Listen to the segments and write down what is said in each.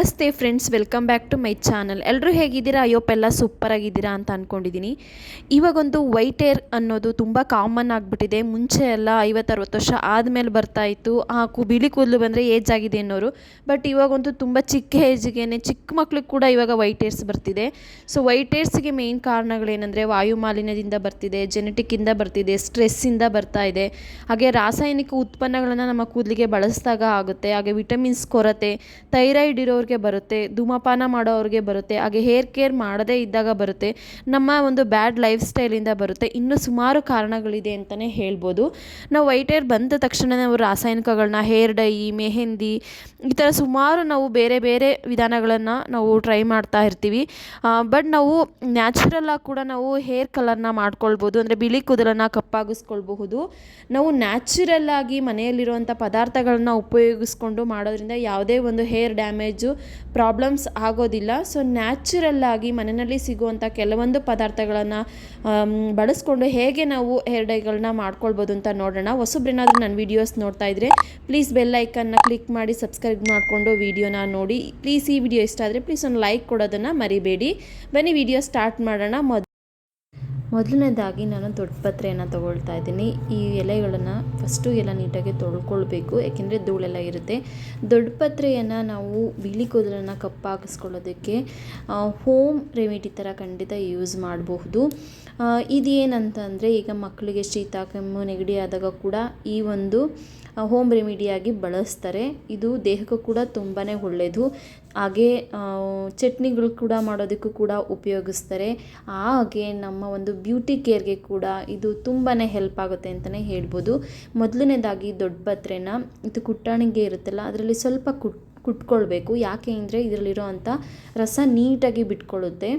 ನಮಸ್ತೆ friends, welcome back to my channel. ಎಲ್ಲರೂ ಹೇಗಿದ್ದೀರಾ? ಅಯ್ಯೋ ಎಲ್ಲ ಸೂಪರ್ ಆಗಿದ್ದೀರಾ ಅಂತ ಅಂದ್ಕೊಂಡಿದ್ದೀನಿ ಇವಾಗೊಂದು ವೈಟ್ ಏರ್ ಅನ್ನೋದು ತುಂಬ ಕಾಮನ್ ಆಗಿಬಿಟ್ಟಿದೆ. ಮುಂಚೆ ಎಲ್ಲ ಐವತ್ತರವತ್ತು ವರ್ಷ ಆದಮೇಲೆ ಬರ್ತಾ ಇತ್ತು. ಆ ಕು, ಬಿಳಿ ಕೂದಲು ಬಂದರೆ ಏಜ್ ಆಗಿದೆ ಅನ್ನೋರು. ಬಟ್ ಇವಾಗಂತೂ ತುಂಬ ಚಿಕ್ಕ ಏಜ್ಗೆ ಚಿಕ್ಕ ಮಕ್ಳಿಗೆ ಕೂಡ ಇವಾಗ ವೈಟ್ ಏರ್ಸ್ ಬರ್ತಿದೆ. ಸೊ ವೈಟ್ ಏರ್ಸ್ಗೆ ಮೇಯ್ನ್ ಕಾರಣಗಳೇನೆಂದರೆ ವಾಯುಮಾಲಿನ್ಯದಿಂದ ಬರ್ತಿದೆ ಜೆನೆಟಿಕ್ಕಿಂದ ಬರ್ತಿದೆ ಸ್ಟ್ರೆಸ್ಸಿಂದ ಬರ್ತಾ ಇದೆ. ಹಾಗೆ ರಾಸಾಯನಿಕ ಉತ್ಪನ್ನಗಳನ್ನು ನಮ್ಮ ಕೂದಲಿಗೆ ಬಳಸಿದಾಗ ಆಗುತ್ತೆ. ಹಾಗೆ ವಿಟಮಿನ್ಸ್ ಕೊರತೆ ಥೈರಾಯ್ಡ್ ಇರೋರಿಗೆ ಬರುತ್ತೆ, ಧೂಮಪಾನ ಮಾಡೋರಿಗೆ ಬರುತ್ತೆ, ಹಾಗೆ ಹೇರ್ ಕೇರ್ ಮಾಡದೇ ಇದ್ದಾಗ ಬರುತ್ತೆ, ನಮ್ಮ ಒಂದು ಬ್ಯಾಡ್ ಲೈಫ್ ಸ್ಟೈಲಿಂದ ಬರುತ್ತೆ, ಇನ್ನು ಸುಮಾರು ಕಾರಣಗಳಿದೆ ಅಂತಲೇ ಹೇಳ್ಬೋದು. ನಾವು ವೈಟ್ ಹೇರ್ ಬಂದ ತಕ್ಷಣ ನಾವು ರಾಸಾಯನಿಕಗಳನ್ನ ಹೇರ್ ಡೈ ಮೆಹೆಂದಿ, ಈ ಥರ ಸುಮಾರು ನಾವು ಬೇರೆ ಬೇರೆ ವಿಧಾನಗಳನ್ನು ನಾವು ಟ್ರೈ ಮಾಡ್ತಾ ಇರ್ತೀವಿ. ಬಟ್ ನಾವು ನ್ಯಾಚುರಲ್ಲಾಗಿ ಕೂಡ ನಾವು ಹೇರ್ ಕಲರ್ನ ಮಾಡ್ಕೊಳ್ಬೋದು, ಅಂದರೆ ಬಿಳಿ ಕೂದಲನ್ನು ಕಪ್ಪಾಗಿಸ್ಕೊಳ್ಬಹುದು. ನಾವು ನ್ಯಾಚುರಲ್ಲಾಗಿ ಮನೆಯಲ್ಲಿರುವಂಥ ಪದಾರ್ಥಗಳನ್ನ ಉಪಯೋಗಿಸ್ಕೊಂಡು ಮಾಡೋದ್ರಿಂದ ಯಾವುದೇ ಒಂದು ಹೇರ್ ಡ್ಯಾಮೇಜು ಪ್ರಾಬ್ಲಮ್ಸ್ ಆಗೋದಿಲ್ಲ. ಸೊ ನ್ಯಾಚುರಲ್ಲಾಗಿ ಮನೆಯಲ್ಲಿ ಸಿಗುವಂಥ ಕೆಲವೊಂದು ಪದಾರ್ಥಗಳನ್ನು ಬಳಸ್ಕೊಂಡು ಹೇಗೆ ನಾವು ಹೇರ್ ಡೈಗಳನ್ನ ಮಾಡ್ಕೊಳ್ಬೋದು ಅಂತ ನೋಡೋಣ. ಹೊಸಬ್ರೇನಾದರೂ ನನ್ನ ವೀಡಿಯೋಸ್ ನೋಡ್ತಾ ಇದ್ದರೆ ಪ್ಲೀಸ್ ಬೆಲ್ ಐಕನ್ನ ಕ್ಲಿಕ್ ಮಾಡಿ ಸಬ್ಸ್ಕ್ರೈಬ್ ಮಾಡಿಕೊಂಡು ವೀಡಿಯೋನ ನೋಡಿ. ಪ್ಲೀಸ್ ಈ ವಿಡಿಯೋ ಇಷ್ಟ ಆದರೆ ಪ್ಲೀಸ್ ಒಂದು ಲೈಕ್ ಕೊಡೋದನ್ನು ಮರಿಬೇಡಿ. ಬನ್ನಿ ವಿಡಿಯೋ ಸ್ಟಾರ್ಟ್ ಮಾಡೋಣ. ಮೊದ್ ಮೊದಲನೇದಾಗಿ ನಾನು ದೊಡ್ಡಪತ್ರೆಯನ್ನು ತೊಗೊಳ್ತಾ ಇದ್ದೀನಿ. ಈ ಎಲೆಗಳನ್ನು ಫಸ್ಟು ಎಲ್ಲ ನೀಟಾಗಿ ತೊಳ್ಕೊಳ್ಬೇಕು, ಯಾಕೆಂದರೆ ಧೂಳೆಲ್ಲ ಇರುತ್ತೆ. ದೊಡ್ಡಪತ್ರೆಯನ್ನು ನಾವು ಬಿಳಿ ಕೂದಲನ್ನು ಕಪ್ಪಾಗಿಸ್ಕೊಳ್ಳೋದಕ್ಕೆ ಹೋಮ್ ರೆಮಿಡಿ ಥರ ಖಂಡಿತ ಯೂಸ್ ಮಾಡಬಹುದು. ಇದೇನಂತಂದರೆ ಈಗ ಮಕ್ಕಳಿಗೆ ಶೀತ, ಕೆಮ್ಮು, ನೆಗಡಿ ಆದಾಗ ಕೂಡ ಈ ಒಂದು ಹೋಮ್ ರೆಮಿಡಿಯಾಗಿ ಬಳಸ್ತಾರೆ. ಇದು ದೇಹಕ್ಕೂ ಕೂಡ ತುಂಬಾ ಒಳ್ಳೆಯದು ಹಾಗೆ ಚಟ್ನಿಗಳು ಕೂಡ ಮಾಡೋದಕ್ಕೂ ಕೂಡ ಉಪಯೋಗಿಸ್ತಾರೆ. ಹಾಗೆ ನಮ್ಮ ಒಂದು ಬ್ಯೂಟಿ ಕೇರ್ಗೆ ಕೂಡ ಇದು ತುಂಬಾ ಹೆಲ್ಪ್ ಆಗುತ್ತೆ ಅಂತಲೇ ಹೇಳ್ಬೋದು. ಮೊದಲನೇದಾಗಿ ದೊಡ್ಡ ಪತ್ರೆನ ಇದು ಕುಟ್ಟಾಣಿಗೆ ಇರುತ್ತಲ್ಲ, ಅದರಲ್ಲಿ ಸ್ವಲ್ಪ ಕುಟ್, ಕುಟ್ಕೊಳ್ಬೇಕು. ಯಾಕೆ ಅಂದರೆ ಇದರಲ್ಲಿರೋ ಅಂಥ ರಸ ನೀಟಾಗಿ ಬಿಟ್ಕೊಳ್ಳುತ್ತೆ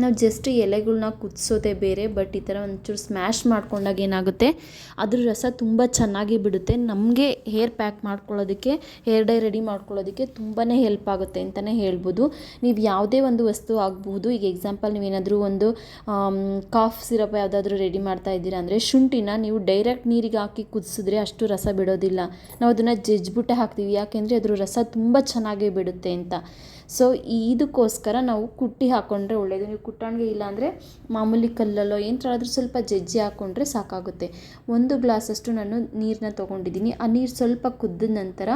ನಾವು ಜಸ್ಟ್ ಎಲೆಗಳನ್ನ ಕುದಿಸೋದೆ ಬೇರೆ ಬಟ್ ಈ ಥರ ಒಂಚೂರು ಸ್ಮ್ಯಾಶ್ ಮಾಡ್ಕೊಂಡಾಗ ಏನಾಗುತ್ತೆ, ಅದ್ರ ರಸ ತುಂಬ ಚೆನ್ನಾಗಿ ಬಿಡುತ್ತೆ. ನಮಗೆ ಹೇರ್ ಪ್ಯಾಕ್ ಮಾಡ್ಕೊಳ್ಳೋದಕ್ಕೆ ಹೇರ್ ಡೈ ರೆಡಿ ಮಾಡ್ಕೊಳ್ಳೋದಕ್ಕೆ ತುಂಬಾ ಹೆಲ್ಪ್ ಆಗುತ್ತೆ ಅಂತಲೇ ಹೇಳ್ಬೋದು. ನೀವು ಯಾವುದೇ ಒಂದು ವಸ್ತು ಆಗಬಹುದು. ಈಗ ಎಕ್ಸಾಂಪಲ್ ನೀವೇನಾದರೂ ಒಂದು ಕಾಫ್ ಸಿರಪ್ ಯಾವುದಾದ್ರೂ ರೆಡಿ ಮಾಡ್ತಾ ಇದ್ದೀರಾ ಅಂದರೆ ಶುಂಠಿನ ನೀವು ಡೈರೆಕ್ಟ್ ನೀರಿಗೆ ಹಾಕಿ ಕುದಿಸಿದ್ರೆ ಅಷ್ಟು ರಸ ಬಿಡೋದಿಲ್ಲ. ನಾವು ಅದನ್ನು ಜಜ್ಜಿಬಿಟ್ಟೆ ಹಾಕ್ತೀವಿ. ಯಾಕೆಂದರೆ ಅದ್ರ ರಸ ತುಂಬ ಚೆನ್ನಾಗಿ ಬಿಡುತ್ತೆ ಅಂತ. ಸೊ ಇದಕ್ಕೋಸ್ಕರ ನಾವು ಕುಟ್ಟಿ ಹಾಕ್ಕೊಂಡ್ರೆ ಒಳ್ಳೆಯದು ಕುಟ್ಟಾಣಿಗೆ ಇಲ್ಲಾಂದರೆ ಮಾಮೂಲಿ ಕಲ್ಲಲ್ಲೋ ಏನರಾದ್ರೂ ಸ್ವಲ್ಪ ಜಜ್ಜಿ ಹಾಕ್ಕೊಂಡ್ರೆ ಸಾಕಾಗುತ್ತೆ. ಒಂದು ಗ್ಲಾಸಷ್ಟು ನಾನು ನೀರನ್ನ ತೊಗೊಂಡಿದ್ದೀನಿ. ಆ ನೀರು ಸ್ವಲ್ಪ ಕುದ್ದ ನಂತರ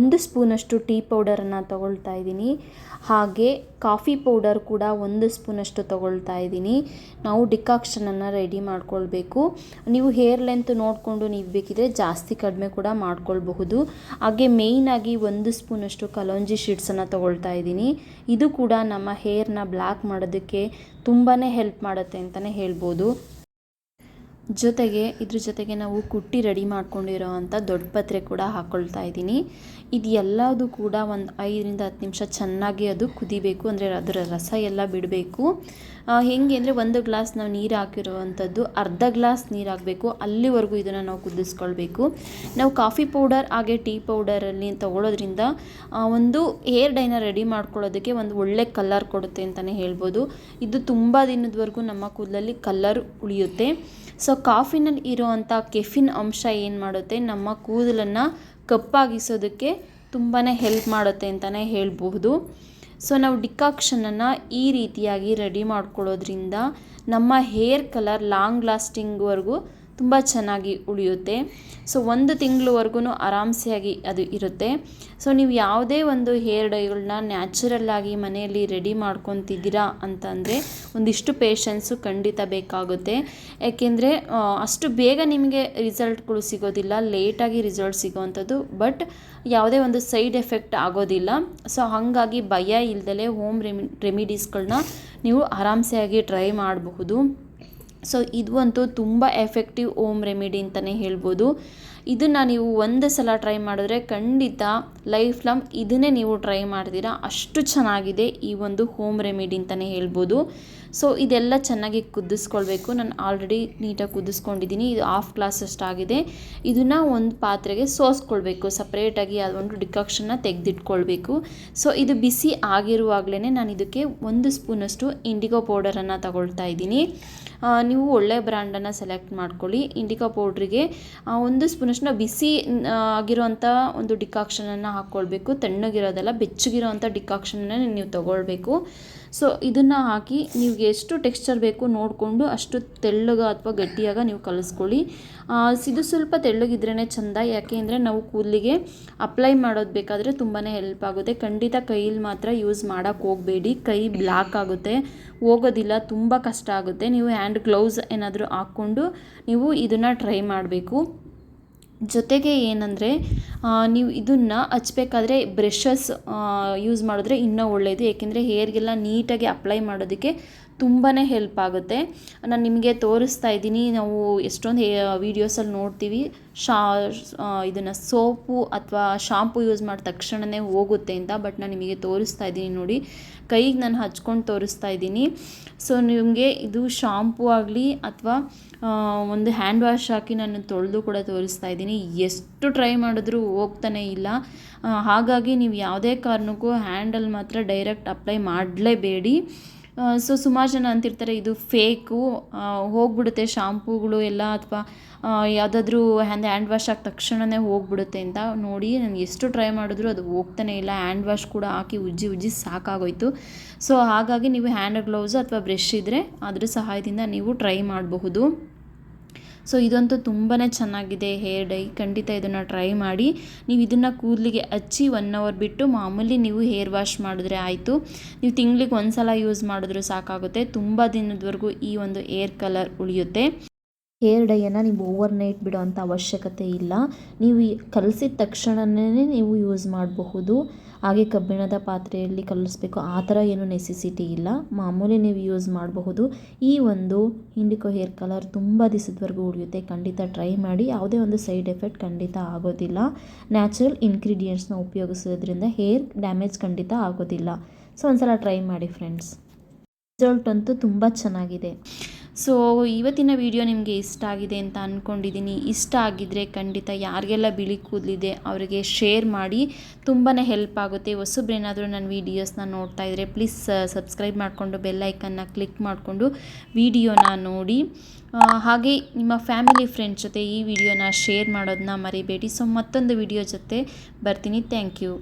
ಒಂದು ಸ್ಪೂನಷ್ಟು ಟೀ ಪೌಡರನ್ನು ತಗೊಳ್ತಾ ಇದ್ದೀನಿ. ಹಾಗೆ ಕಾಫಿ ಪೌಡರ್ ಕೂಡ ಒಂದು ಸ್ಪೂನಷ್ಟು ತಗೊಳ್ತಾ ಇದ್ದೀನಿ. ನಾವು ಡಿಕಾಕ್ಷನನ್ನು ರೆಡಿ ಮಾಡ್ಕೊಳ್ಬೇಕು. ನೀವು ಹೇರ್ ಲೆಂತ್ ನೋಡಿಕೊಂಡು ನೀವು ಬೇಕಿದ್ರೆ ಜಾಸ್ತಿ ಕಡಿಮೆ ಕೂಡ ಮಾಡ್ಕೊಳ್ಬಹುದು. ಹಾಗೆ ಮೇಯ್ನಾಗಿ ಒಂದು ಸ್ಪೂನಷ್ಟು ಕಲೋಂಜಿ ಶೀಟ್ಸನ್ನು ತೊಗೊಳ್ತಾ ಇದ್ದೀನಿ. ಇದು ಕೂಡ ನಮ್ಮ ಹೇರ್ನ ಬ್ಲ್ಯಾಕ್ ಮಾಡೋದಕ್ಕೆ ತುಂಬಾ ಹೆಲ್ಪ್ ಮಾಡುತ್ತೆ ಅಂತಲೇ ಹೇಳ್ಬೋದು. ಜೊತೆಗೆ ಇದ್ರ ಜೊತೆಗೆ ನಾವು ಕುಟ್ಟಿ ರೆಡಿ ಮಾಡ್ಕೊಂಡಿರೋ ಅಂಥ ದೊಡ್ಡ ಪತ್ರೆ ಕೂಡ ಹಾಕ್ಕೊಳ್ತಾ ಇದ್ದೀನಿ. ಇದು ಎಲ್ಲದೂ ಕೂಡ ಒಂದು ಐದರಿಂದ ಹತ್ತು ನಿಮಿಷ ಚೆನ್ನಾಗಿ ಅದು ಕುದಿಬೇಕು. ಅಂದರೆ ಅದರ ರಸ ಎಲ್ಲ ಬಿಡಬೇಕು. ಹೇಗೆ ಅಂದರೆ ಒಂದು ಗ್ಲಾಸ್ ನಾವು ನೀರು ಹಾಕಿರುವಂಥದ್ದು ಅರ್ಧ ಗ್ಲಾಸ್ ನೀರು ಹಾಕಬೇಕು. ಅಲ್ಲಿವರೆಗೂ ಇದನ್ನು ನಾವು ಕುದಿಸ್ಕೊಳ್ಬೇಕು. ನಾವು ಕಾಫಿ ಪೌಡರ್ ಹಾಗೆ ಟೀ ಪೌಡರಲ್ಲಿ ತೊಗೊಳೋದ್ರಿಂದ ಒಂದು ಹೇರ್ ಡೈನ ರೆಡಿ ಮಾಡ್ಕೊಳ್ಳೋದಕ್ಕೆ ಒಂದು ಒಳ್ಳೆ ಕಲರ್ ಕೊಡುತ್ತೆ ಅಂತಲೇ ಹೇಳ್ಬೋದು. ಇದು ತುಂಬ ದಿನದವರೆಗೂ ನಮ್ಮ ಕೂದಲಲ್ಲಿ ಕಲರ್ ಉಳಿಯುತ್ತೆ. ಸೊ ಕಾಫಿನಲ್ಲಿ ಇರುವಂಥ ಕೆಫಿನ್ ಅಂಶ ಏನು ಮಾಡುತ್ತೆ? ನಮ್ಮ ಕೂದಲನ್ನು ಕಪ್ಪಾಗಿಸೋದಕ್ಕೆ ತುಂಬಾ ಹೆಲ್ಪ್ ಮಾಡುತ್ತೆ ಅಂತಲೇ ಹೇಳಬಹುದು. ಸೊ ನಾವು ಡಿಕಾಕ್ಷನನ್ನು ಈ ರೀತಿಯಾಗಿ ರೆಡಿ ಮಾಡ್ಕೊಳ್ಳೋದ್ರಿಂದ ನಮ್ಮ ಹೇರ್ ಕಲರ್ ಲಾಂಗ್ ಲಾಸ್ಟಿಂಗ್ವರೆಗೂ ತುಂಬ ಚೆನ್ನಾಗಿ ಉಳಿಯುತ್ತೆ. ಸೊ ಒಂದು ತಿಂಗಳವರೆಗೂ ಆರಾಮ್ಸೆಯಾಗಿ ಅದು ಇರುತ್ತೆ. ಸೊ ನೀವು ಯಾವುದೇ ಒಂದು ಹೇರ್ ಡೈಗಳನ್ನ ನ್ಯಾಚುರಲ್ಲಾಗಿ ಮನೆಯಲ್ಲಿ ರೆಡಿ ಮಾಡ್ಕೊತಿದ್ದೀರಾ ಅಂತಂದರೆ ಒಂದಿಷ್ಟು ಪೇಷನ್ಸು ಖಂಡಿತ ಬೇಕಾಗುತ್ತೆ. ಯಾಕೆಂದರೆ ಅಷ್ಟು ಬೇಗ ನಿಮಗೆ ರಿಸಲ್ಟ್ಗಳು ಸಿಗೋದಿಲ್ಲ, ಲೇಟಾಗಿ ರಿಸಲ್ಟ್ ಸಿಗೋವಂಥದ್ದು ಬಟ್ ಯಾವುದೇ ಒಂದು ಸೈಡ್ ಎಫೆಕ್ಟ್ ಆಗೋದಿಲ್ಲ. ಸೊ, ಹಾಗಾಗಿ ಭಯ ಇಲ್ದಲೇ ಹೋಮ್ ರೆಮಿ ರೆಮಿಡೀಸ್ಗಳನ್ನ ನೀವು ಆರಾಮ್ಸೆಯಾಗಿ ಟ್ರೈ ಮಾಡಬಹುದು. ಸೊ ಇದು ಅಂತೂ ತುಂಬ ಎಫೆಕ್ಟಿವ್ ಓಮ್ ರೆಮಿಡಿ ಅಂತಲೇ ಹೇಳ್ಬೋದು. ಇದನ್ನು ನೀವು ಒಂದು ಸಲ ಟ್ರೈ ಮಾಡಿದ್ರೆ ಖಂಡಿತ ಲೈಫ್ ಲಾಂಗ್ ಇದನ್ನೇ ನೀವು ಟ್ರೈ ಮಾಡ್ತೀರಾ. ಅಷ್ಟು ಚೆನ್ನಾಗಿದೆ ಈ ಒಂದು ಹೋಮ್ ರೆಮಿಡಿ ಅಂತಲೇ ಹೇಳ್ಬೋದು. ಸೊ ಇದೆಲ್ಲ ಚೆನ್ನಾಗಿ ಕುದಿಸ್ಕೊಳ್ಬೇಕು. ನಾನು ಆಲ್ರೆಡಿ ನೀಟಾಗಿ ಕುದಿಸ್ಕೊಂಡಿದ್ದೀನಿ ಇದು ಹಾಫ್ ಗ್ಲಾಸ್ ಅಷ್ಟಾಗಿದೆ. ಇದನ್ನು ಒಂದು ಪಾತ್ರೆಗೆ ಸೋಸ್ಕೊಳ್ಬೇಕು. ಸಪ್ರೇಟಾಗಿ ಅದೊಂದು ಡಿಕಾಕ್ಷನ್ನ ತೆಗೆದಿಟ್ಕೊಳ್ಬೇಕು. ಸೊ ಇದು ಬಿಸಿ ಆಗಿರುವಾಗಲೇ ನಾನು ಇದಕ್ಕೆ ಒಂದು ಸ್ಪೂನಷ್ಟು ಇಂಡಿಗೋ ಪೌಡರನ್ನು ತಗೊಳ್ತಾ ಇದ್ದೀನಿ. ನೀವು ಒಳ್ಳೆ ಬ್ರ್ಯಾಂಡನ್ನು ಸೆಲೆಕ್ಟ್ ಮಾಡ್ಕೊಳ್ಳಿ. ಇಂಡಿಗಾ ಪೌಡ್ರಿಗೆ ಒಂದು ಸ್ಪೂನಷ್ಟು ಬಿಸಿ ಆಗಿರೋವಂಥ ಒಂದು ಡಿಕಾಕ್ಷನನ್ನು ಹಾಕ್ಕೊಳ್ಬೇಕು ತಣ್ಣಗಿರೋದಲ್ಲ ಬೆಚ್ಚಗಿರೋಂಥ ಡಿಕಾಕ್ಷನನ್ನು ನೀವು ತಗೊಳ್ಬೇಕು. ಸೊ ಇದನ್ನು ಹಾಕಿ ನೀವು ಎಷ್ಟು ಟೆಕ್ಸ್ಚರ್ ಬೇಕು ನೋಡಿಕೊಂಡು ಅಷ್ಟು ತೆಳ್ಳಗ ಅಥವಾ ಗಟ್ಟಿಯಾಗ ನೀವು ಕಲಿಸ್ಕೊಳ್ಳಿ. ಇದು ಸ್ವಲ್ಪ ತೆಳ್ಳಗಿದ್ರೇ ಚೆಂದ, ಯಾಕೆ ಅಂದರೆ ನಾವು ಕೂದಲಿಗೆ ಅಪ್ಲೈ ಮಾಡೋದು ಬೇಕಾದರೆ ತುಂಬಾ ಹೆಲ್ಪ್ ಆಗುತ್ತೆ. ಖಂಡಿತ ಕೈಯಲ್ಲಿ ಮಾತ್ರ ಯೂಸ್ ಮಾಡೋಕ್ಕೆ ಹೋಗಬೇಡಿ. ಕೈ ಬ್ಲ್ಯಾಕ್ ಆಗುತ್ತೆ, ಹೋಗೋದಿಲ್ಲ, ತುಂಬ ಕಷ್ಟ ಆಗುತ್ತೆ. ನೀವು ಹ್ಯಾಂಡ್ ಗ್ಲೌಸ್ ಏನಾದರೂ ಹಾಕ್ಕೊಂಡು ನೀವು ಇದನ್ನು ಟ್ರೈ ಮಾಡಬೇಕು. ಜೊತೆಗೆ ಏನಂದರೆ ನೀವು ಇದನ್ನು ಹಚ್ಬೇಕಾದ್ರೆ ಬ್ರಷಸ್ ಯೂಸ್ ಮಾಡಿದ್ರೆ ಇನ್ನೂ ಒಳ್ಳೆಯದು ಏಕೆಂದರೆ ಹೇರ್ಗೆಲ್ಲ ನೀಟಾಗಿ ಅಪ್ಲೈ ಮಾಡೋದಕ್ಕೆ ತುಂಬಾ ಹೆಲ್ಪ್ ಆಗುತ್ತೆ. ನಾನು ನಿಮಗೆ ತೋರಿಸ್ತಾ ಇದ್ದೀನಿ, ನಾವು ಎಷ್ಟೊಂದು ಹೇ ವೀಡಿಯೋಸಲ್ಲಿ ನೋಡ್ತೀವಿ. ಶಾ ಇದನ್ನು ಸೋಪು ಅಥವಾ ಶಾಂಪು ಯೂಸ್ ಮಾಡಿದ ತಕ್ಷಣವೇ ಹೋಗುತ್ತೆ ಅಂತ ಬಟ್ ನಾನು ನಿಮಗೆ ತೋರಿಸ್ತಾ ಇದ್ದೀನಿ ನೋಡಿ. ಕೈಗೆ ನಾನು ಹಚ್ಕೊಂಡು ತೋರಿಸ್ತಾ ಇದ್ದೀನಿ. ಸೊ ನಿಮಗೆ ಇದು ಶಾಂಪು ಆಗಲಿ ಅಥವಾ ಒಂದು ಹ್ಯಾಂಡ್ ವಾಶ್ ಹಾಕಿ ನಾನು ತೊಳೆದು ಕೂಡ ತೋರಿಸ್ತಾ ಇದ್ದೀನಿ. ಎಷ್ಟು ಟ್ರೈ ಮಾಡಿದ್ರೂ ಹೋಗ್ತಾನೆ ಇಲ್ಲ. ಹಾಗಾಗಿ ನೀವು ಯಾವುದೇ ಕಾರಣಕ್ಕೂ ಹ್ಯಾಂಡಲ್ ಮಾತ್ರ ಡೈರೆಕ್ಟ್ ಅಪ್ಲೈ ಮಾಡಲೇಬೇಡಿ. ಸೊ ಸುಮಾರು ಜನ ಅಂತಿರ್ತಾರೆ, ಇದು ಫೇಕು ಹೋಗ್ಬಿಡುತ್ತೆ ಶಾಂಪೂಗಳು ಎಲ್ಲ ಅಥವಾ ಯಾವುದಾದ್ರೂ ಹ್ಯಾಂಡ್ ಹ್ಯಾಂಡ್ ವಾಶ್ ಆದ ತಕ್ಷಣವೇ ಹೋಗ್ಬಿಡುತ್ತೆ ಅಂತ ನೋಡಿ ನಾನು ಎಷ್ಟು ಟ್ರೈ ಮಾಡಿದ್ರು ಅದು ಹೋಗ್ತಾನೆ ಇಲ್ಲ. ಹ್ಯಾಂಡ್ ವಾಶ್ ಕೂಡ ಹಾಕಿ ಉಜ್ಜಿ ಉಜ್ಜಿ ಸಾಕಾಗೋಯ್ತು. ಸೊ ಹಾಗಾಗಿ ನೀವು ಹ್ಯಾಂಡ್ ಗ್ಲೌಸ್ ಅಥವಾ ಬ್ರಷ್ ಇದ್ದರೆ ಅದ್ರ ಸಹಾಯದಿಂದ ನೀವು ಟ್ರೈ ಮಾಡಬಹುದು. ಸೊ ಇದಂತೂ ತುಂಬಾ ಚೆನ್ನಾಗಿದೆ ಹೇರ್ ಡೈ. ಖಂಡಿತ ಇದನ್ನು ಟ್ರೈ ಮಾಡಿ. ನೀವು ಇದನ್ನು ಕೂದಲಿಗೆ ಹಚ್ಚಿ ಒನ್ ಅವರ್ ಬಿಟ್ಟು ಮಾಮೂಲಿ ನೀವು ಹೇರ್ ವಾಶ್ ಮಾಡಿದ್ರೆ ಆಯಿತು. ನೀವು ತಿಂಗ್ಳಿಗೆ ಒಂದು ಸಲ ಯೂಸ್ ಮಾಡಿದ್ರೂ ಸಾಕಾಗುತ್ತೆ. ತುಂಬ ದಿನದವರೆಗೂ ಈ ಒಂದು ಏರ್ ಕಲರ್ ಉಳಿಯುತ್ತೆ. ಹೇರ್ ಡೈಯನ್ನು ನೀವು ಓವರ್ ನೈಟ್ ಬಿಡೋ ಅವಶ್ಯಕತೆ ಇಲ್ಲ. ನೀವು ಕಲಸಿದ ತಕ್ಷಣವೇ ನೀವು ಯೂಸ್ ಮಾಡಬಹುದು. ಹಾಗೆ ಕಬ್ಬಿಣದ ಪಾತ್ರೆಯಲ್ಲಿ ಕಲಿಸ್ಬೇಕು. ಆ ಥರ ಏನು ನೆಸೆಸಿಟಿ ಇಲ್ಲ. ಮಾಮೂಲಿ ನೀವು ಯೂಸ್ ಮಾಡಬಹುದು. ಈ ಒಂದು ಇಂಡಿಕೋ ಹೇರ್ ಕಲರ್ ತುಂಬ ದಿವಸದವರೆಗೂ ಉಳಿಯುತ್ತೆ. ಖಂಡಿತ ಟ್ರೈ ಮಾಡಿ. ಯಾವುದೇ ಒಂದು ಸೈಡ್ ಎಫೆಕ್ಟ್ ಖಂಡಿತ ಆಗೋದಿಲ್ಲ. ನ್ಯಾಚುರಲ್ ಇಂಗ್ರೀಡಿಯೆಂಟ್ಸ್ನ ಉಪಯೋಗಿಸೋದ್ರಿಂದ ಹೇರ್ ಡ್ಯಾಮೇಜ್ ಖಂಡಿತ ಆಗೋದಿಲ್ಲ. ಸೊ ಒಂದ್ಸಲ ಟ್ರೈ ಮಾಡಿ ಫ್ರೆಂಡ್ಸ್ ರಿಸಲ್ಟ್ ಅಂತೂ ತುಂಬ ಚೆನ್ನಾಗಿದೆ. ಸೊ ಇವತ್ತಿನ ವಿಡಿಯೋ ನಿಮಗೆ ಇಷ್ಟ ಆಗಿದೆ ಅಂತ ಅಂದ್ಕೊಂಡಿದ್ದೀನಿ ಇಷ್ಟ ಆಗಿದ್ದರೆ ಖಂಡಿತ ಯಾರಿಗೆಲ್ಲ ಬಿಳಿ ಕೂದಲಿದೆ ಅವರಿಗೆ ಶೇರ್ ಮಾಡಿ. ತುಂಬಾ ಹೆಲ್ಪ್ ಆಗುತ್ತೆ. ಹೊಸಬ್ರೇನಾದರೂ ನನ್ನ ವೀಡಿಯೋಸ್ನ ನೋಡ್ತಾ ಇದ್ದರೆ ಪ್ಲೀಸ್ ಸಬ್ಸ್ಕ್ರೈಬ್ ಮಾಡಿಕೊಂಡು ಬೆಲ್ಲೈಕನ್ನ ಕ್ಲಿಕ್ ಮಾಡಿಕೊಂಡು ವಿಡಿಯೋನ ನೋಡಿ. ಹಾಗೆ ನಿಮ್ಮ ಫ್ಯಾಮಿಲಿ ಫ್ರೆಂಡ್ಸ್ ಜೊತೆ ಈ ವಿಡಿಯೋನ ಶೇರ್ ಮಾಡೋದನ್ನ ಮರಿಬೇಡಿ. ಸೊ ಮತ್ತೊಂದು ವಿಡಿಯೋ ಜೊತೆ ಬರ್ತೀನಿ. Thank you